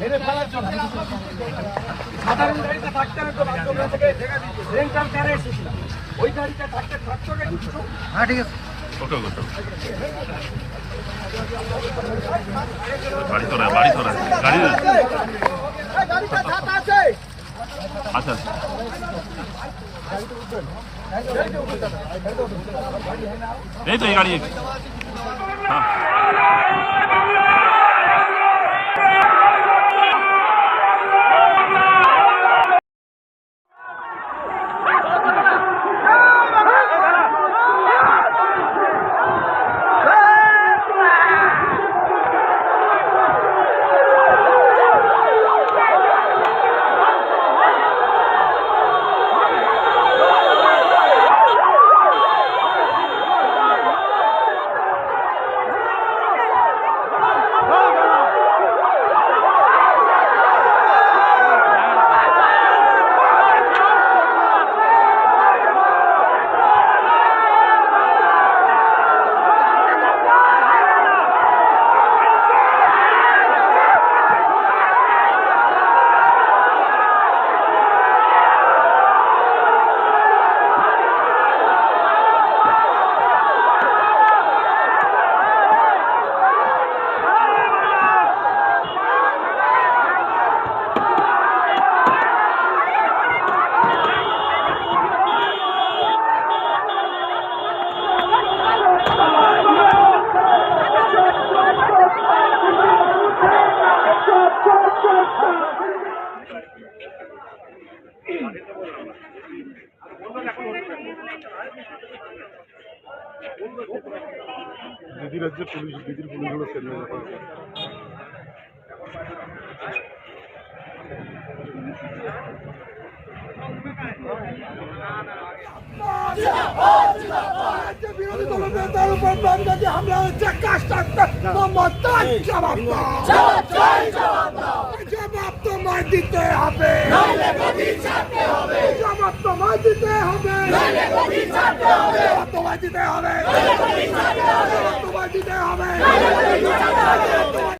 মেরে ফেলার জন্য। সাধারণ গাড়িতে থাকতে হবে তো বাথরুমে থেকে রেন্টাল কারে এসেছিলাম? ওই গাড়িতে থাকতে ট্রাক্টরে কিছু ওকে ওকে বাড়ি তোরা বাড়ি তোরা গাড়ি আচ্ছা আচ্ছা। এই তো এই গাড়ি। হ্যাঁ। দিদি রাজ্যে পুলিশ দিদির পুলিশগুলো সেলে ব্যাপার বিরোধী হচ্ছে হবে। জবাব তোমায় দিতে হবে। জবাব তোমায় দিতে হবে। জবাব তোমায় দিতে হবে।